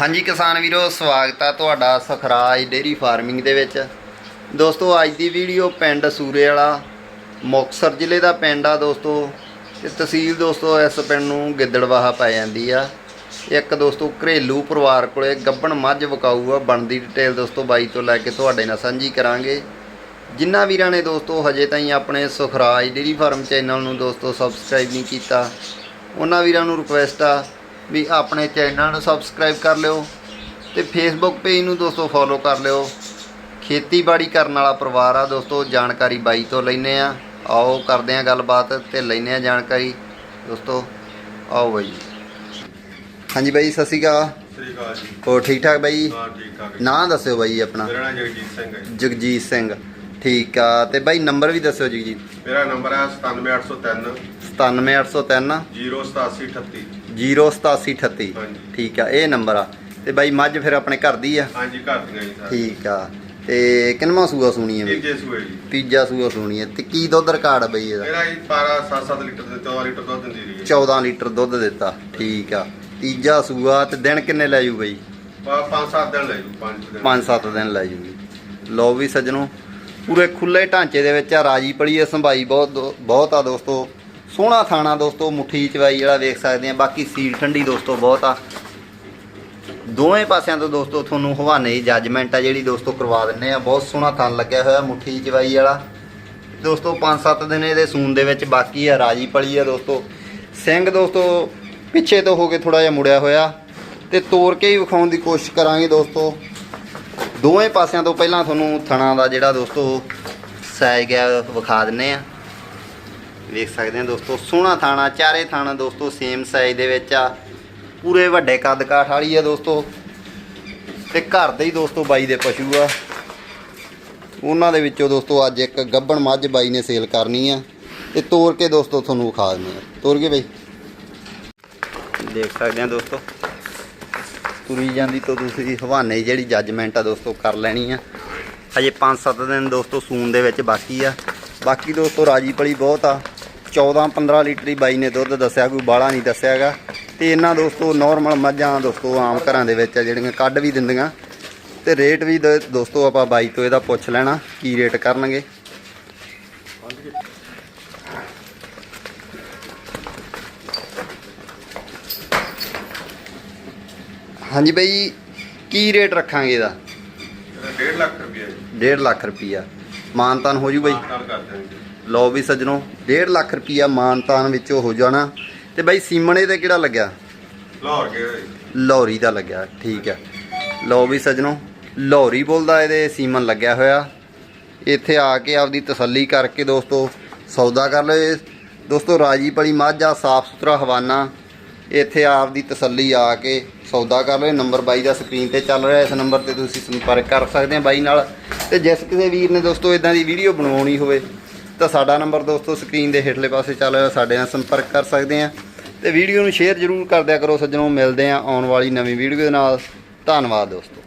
ਹਾਂਜੀ ਕਿਸਾਨ ਵੀਰੋ, ਸਵਾਗਤ ਆ ਤੁਹਾਡਾ ਸਖਰਾਜ ਡੇਰੀ ਫਾਰਮਿੰਗ ਦੇ ਵਿੱਚ। ਦੋਸਤੋ, ਅੱਜ ਦੀ ਵੀਡੀਓ ਪਿੰਡ ਸੂਰੇ ਵਾਲਾ, ਮੁਕਤਸਰ ਜ਼ਿਲ੍ਹੇ ਦਾ ਪਿੰਡ ਆ ਦੋਸਤੋ। ਤੇ ਤਹਿਸੀਲ ਦੋਸਤੋ, ਇਸ ਪਿੰਡ ਨੂੰ ਗਿੱਦੜਵਾਹਾ ਪੈ ਜਾਂਦੀ ਆ। ਇੱਕ ਦੋਸਤੋ, ਘਰੇਲੂ ਪਰਿਵਾਰ ਕੋਲੇ ਗੱਬਣ ਮੱਝ ਵਕਾਊ ਆ, ਬਣਦੀ ਡਿਟੇਲ ਦੋਸਤੋ ਬਾਈ ਤੋਂ ਲੈ ਕੇ ਤੁਹਾਡੇ ਨਾਲ ਸਾਂਝੀ ਕਰਾਂਗੇ। ਜਿਨ੍ਹਾਂ ਵੀਰਾਂ ਨੇ ਦੋਸਤੋ, ਹਜੇ ਤਾਈਂ ਆਪਣੇ ਸੁਖਰਾਜ ਡੇਰੀ ਫਾਰਮ ਚੈਨਲ ਨੂੰ ਦੋਸਤੋ ਸਬਸਕ੍ਰਾਈਬ ਨਹੀਂ ਕੀਤਾ, ਉਹਨਾਂ ਵੀਰਾਂ ਨੂੰ ਰਿਕੁਐਸਟ ਆ ਵੀ ਆਪਣੇ ਚੈਨਲ ਨੂੰ ਸਬਸਕ੍ਰਾਈਬ ਕਰ ਲਿਓ ਤੇ ਫੇਸਬੁੱਕ ਪੇਜ ਨੂੰ ਦੋਸਤੋ ਫੋਲੋ ਕਰ ਲਿਓ। ਖੇਤੀਬਾੜੀ ਕਰਨ ਵਾਲਾ ਪਰਿਵਾਰ ਆ ਦੋਸਤੋ ਜਾਣਕਾਰੀ ਬਾਈ ਤੋਂ ਲੈਨੇ ਆ। ਆਓ ਕਰਦੇ ਆ ਗੱਲਬਾਤ ਤੇ ਲੈਨੇ ਆ ਜਾਣਕਾਰੀ। ਦੋਸਤੋ ਆਓ ਬਾਈ ਹਾਂਜੀ ਬਾਈ ਸਤਿ ਸ਼੍ਰੀ ਅਕਾਲ। ਸ੍ਰੀ ਅਕਾਲ ਜੀ। ਹੋਰ ਠੀਕ ਠਾਕ ਬਾਈ? ਹਾਂ ਠੀਕ ਠਾਕ ਜੀ। ਨਾਂ ਦੱਸਿਓ ਬਾਈ ਆਪਣਾ। ਮੇਰਾ ਨਾਮ ਜਗਜੀਤ ਸਿੰਘ ਹੈ ਜੀ। ਜਗਜੀਤ ਸਿੰਘ। ਠੀਕ ਆ ਤੇ ਬਾਈ ਨੰਬਰ ਵੀ ਦੱਸਿਓ ਜਗਜੀਤ। ਮੇਰਾ ਨੰਬਰ ਹੈ 97803 97803 08738 08738 ਹਾਂਜੀ। ਠੀਕ ਆ ਇਹ ਨੰਬਰ ਆ। ਤੇ ਬਾਈ ਮੱਝ ਫਿਰ ਆਪਣੇ ਘਰ ਦੀ ਆ? ਹਾਂਜੀ ਘਰ ਦੀਆਂ ਜੀ ਠੀਕ ਆ। ਤੇ ਕਿੰਨਵਾਂ ਸੂਆ ਸੁਣੀ ਹੈ ਬਈ? ਤੀਜੇ ਸੂਏ ਜੀ। ਤੀਜਾ ਸੂਆ ਸੁਣੀ ਹੈ ਤੇ ਕੀ ਦੁੱਧ ਰਿਕਾਰਡ ਆ ਬਈ ਇਹਦਾ? ਮੇਰਾ ਜੀ 12 7-7 ਲੀਟਰ ਦੇ 14 ਲੀਟਰ ਦੁੱਧ ਦਿੰਦੀ ਰਹੀ ਹੈ। 14 ਲੀਟਰ ਦੁੱਧ ਦਿੱਤਾ। ਠੀਕ ਆ। ਤੀਜਾ ਸੂਆ ਤੇ ਦਿਨ ਕਿੰਨੇ ਲੈ ਜੂ ਬਈ? 5-7 ਦਿਨ ਲੈ ਜੂ 5 ਦਿਨ। 5-7 ਦਿਨ ਲੈ ਜੂਗੀ। ਲਓ ਵੀ ਸੱਜਣੋ ਪੂਰੇ ਖੁੱਲੇ ਢਾਂਚੇ ਦੇ ਵਿੱਚ ਆ ਰਾਜੀ ਪੜੀ ਹੈ ਸੰਭਾਈ ਬਹੁਤ ਦੋ- ਬਹੁਤ ਆ ਦੋਸਤੋ। ਸੋਹਣਾ ਥਾਣਾ ਦੋਸਤੋ, ਮੁੱਠੀ ਚਵਾਈ ਜਿਹੜਾ ਵੇਖ ਸਕਦੇ ਆ ਬਾਕੀ ਸੀਲ ਠੰਡੀ ਦੋਸਤੋ, ਬਹੁਤ ਆ। ਦੋਵੇਂ ਪਾਸਿਆਂ ਤੋਂ ਦੋਸਤੋ, ਤੁਹਾਨੂੰ ਹਵਾਨੇ ਦੀ ਜੱਜਮੈਂਟ ਆ ਜਿਹੜੀ ਦੋਸਤੋ ਕਰਵਾ ਦਿੰਨੇ ਆ। ਬਹੁਤ ਸੋਹਣਾ ਥਣ ਲੱਗਿਆ ਹੋਇਆ ਮੁੱਠੀ ਚਵਾਈ ਵਾਲਾ। ਦੋਸਤੋ 5-7 ਦਿਨ ਇਹਦੇ ਸੂਨ ਦੇ ਵਿੱਚ ਬਾਕੀ ਆ, ਰਾਜੀ ਪਲੀ ਆ ਦੋਸਤੋ। ਸਿੰਘ ਦੋਸਤੋ, ਪਿੱਛੇ ਤੋਂ ਹੋ ਕੇ ਥੋੜਾ ਜਿਹਾ ਮੁੜਿਆ ਹੋਇਆ। ਤੇ ਤੋੜ ਕੇ ਹੀ ਵਿਖਾਉਣ ਦੀ ਕੋਸ਼ਿਸ਼ ਕਰਾਂਗੇ ਦੋਸਤੋ। ਦੋਵੇਂ ਪਾਸਿਆਂ ਤੋਂ ਪਹਿਲਾਂ ਤੁਹਾਨੂੰ ਥਣਾ ਦਾ ਜਿਹੜਾ ਦੋਸਤੋ ਸਾਈਜ਼ ਗਿਆ ਵਿਖਾ ਦਿੰਨੇ ਆ। ਵੇਖ ਸਕਦੇ ਆ ਦੋਸਤੋ, ਸੋਹਣਾ ਥਾਣਾ, ਚਾਰੇ ਥਾਣਾ ਦੋਸਤੋ ਸੇਮ ਸਾਈਜ਼ ਦੇ ਵਿੱਚ ਆ। ਪੂਰੇ ਵੱਡੇ ਕੱਦ ਕਾਠ ਵਾਲੀ ਆ ਦੋਸਤੋ। ਤੇ ਘਰ ਦੇ ਹੀ ਦੋਸਤੋ ਬਾਈ ਦੇ ਪਸ਼ੂ ਆ। ਉਹਨਾਂ ਦੇ ਵਿੱਚੋਂ ਦੋਸਤੋ ਅੱਜ ਇੱਕ ਗੱਬਣ ਮੱਝ ਬਾਈ ਨੇ ਸੇਲ ਕਰਨੀ ਆ। ਤੇ ਤੋੜ ਕੇ ਦੋਸਤੋ ਤੁਹਾਨੂੰ ਵਿਖਾ ਦਿੰਦੇ ਆ। ਤੋੜ ਕੇ ਬਾਈ। ਦੇਖ ਸਕਦੇ ਆ ਦੋਸਤੋ। ਤੁਰੀ ਜਾਂਦੀ ਤੋਂ ਤੁਸੀਂ ਹਵਾਨੇ ਜਿਹੜੀ ਜੱਜਮੈਂਟ ਆ ਦੋਸਤੋ ਕਰ ਲੈਣੀ ਆ। ਹਜੇ 5-7 ਦਿਨ ਦੋਸਤੋ ਸੂਨ ਦੇ ਵਿੱਚ ਬਾਕੀ ਆ। ਬਾਕੀ ਦੋਸਤੋ ਰਾਜੀ ਪਲੀ ਬਹੁਤ ਆ। 14-15 ਲੀਟਰ ਹੀ ਬਾਈ ਨੇ ਦੁੱਧ ਦੱਸਿਆ ਕੋਈ ਬਾਹਲਾ ਨਹੀਂ ਦੱਸਿਆਗਾ। ਤੇ ਇਹਨਾਂ ਦੋਸਤੋ ਨਾਰਮਲ ਮੱਝਾਂ ਦੋਸਤੋ ਆਮ ਘਰਾਂ ਦੇ ਵਿੱਚ ਆ ਜਿਹੜੀਆਂ ਕੱਢ ਵੀ ਦਿੰਦੀਆਂ। ਤੇ ਰੇਟ ਵੀ ਦ- ਦੋਸਤੋ ਆਪਾਂ ਬਾਈ ਤੋਂ ਇਹਦਾ ਪੁੱਛ ਲੈਣਾ ਕੀ ਰੇਟ ਕਰਨਗੇ। ਹਾਂਜੀ ਬਾਈ ਕੀ ਰੇਟ ਰੱਖਾਂਗੇ ਇਹਦਾ? ਇਹਦਾ 1.5 ਲੱਖ ਰੁਪਏ ਜੀ। 1.5 ਲੱਖ ਰੁਪਈਆ। ਮਾਨਤਾਨ ਹੋ ਜੂ ਬਾਈ। ਲਓ ਵੀ ਸੱਜਣੋ 1.5 ਲੱਖ ਰੁਪਈਆ ਮਾਨਤਾਨ ਵਿੱਚੋਂ ਹੋ ਜਾਣਾ। ਤੇ ਬਾਈ ਸੀਮਣੇ ਤੇ ਕਿਹੜਾ ਲੱਗਿਆ? ਲਾਹੌਰ ਕੇ ਹੋਏ। ਲੌਰੀ ਦਾ ਲੱਗਿਆ ਠੀਕ ਹੈ। ਲਓ ਵੀ ਸੱਜਣੋ ਲੌਰੀ ਬੋਲਦਾ ਇਹਦੇ ਸੀਮਨ ਲੱਗਿਆ ਹੋਇਆ। ਇੱਥੇ ਆ ਕੇ ਆਪਦੀ ਤਸੱਲੀ ਕਰਕੇ ਦੋਸਤੋ ਸੌਦਾ ਕਰ ਲਓ ਦੋਸਤੋ ਰਾਜੀ ਪਲੀ ਮਾਝਾ ਸਾਫ਼ ਸੁਥਰਾ ਹਵਾਨਾ। ਇੱਥੇ ਆਪਦੀ ਤਸੱਲੀ ਆ ਕੇ ਸੌਦਾ ਕਰ ਲਓ। ਨੰਬਰ ਬਾਈ ਦਾ ਸਕਰੀਨ ਤੇ ਚੱਲ ਰਿਹਾ ਇਸ ਨੰਬਰ ਤੇ ਤੁਸੀਂ ਸੰਪਰਕ ਕਰ ਸਕਦੇ ਆ ਬਾਈ ਨਾਲ। ਤੇ ਜਿਸ ਕਿਸੇ ਵੀਰ ਨੇ ਦੋਸਤੋ ਇਦਾਂ ਦੀ ਵੀਡੀਓ ਬਣਵਾਉਣੀ ਹੋਵੇ ਤਾਂ ਸਾਡਾ ਨੰਬਰ ਦੋਸਤੋ ਸਕਰੀਨ ਦੇ ਹੇਠਲੇ ਪਾਸੇ ਚੱਲ ਰਿਹਾ, ਸਾਡੇ ਨਾਲ ਸੰਪਰਕ ਕਰ ਸਕਦੇ ਆ ਤੇ ਵੀਡੀਓ ਨੂੰ ਸ਼ੇਅਰ ਜ਼ਰੂਰ ਕਰ ਦਿਆ ਕਰੋ ਸੱਜਣੋ, ਮਿਲਦੇ ਆ ਆਉਣ ਵਾਲੀ ਨਵੀਂ ਵੀਡੀਓ ਦੇ ਨਾਲ। ਧੰਨਵਾਦ ਦੋਸਤੋ।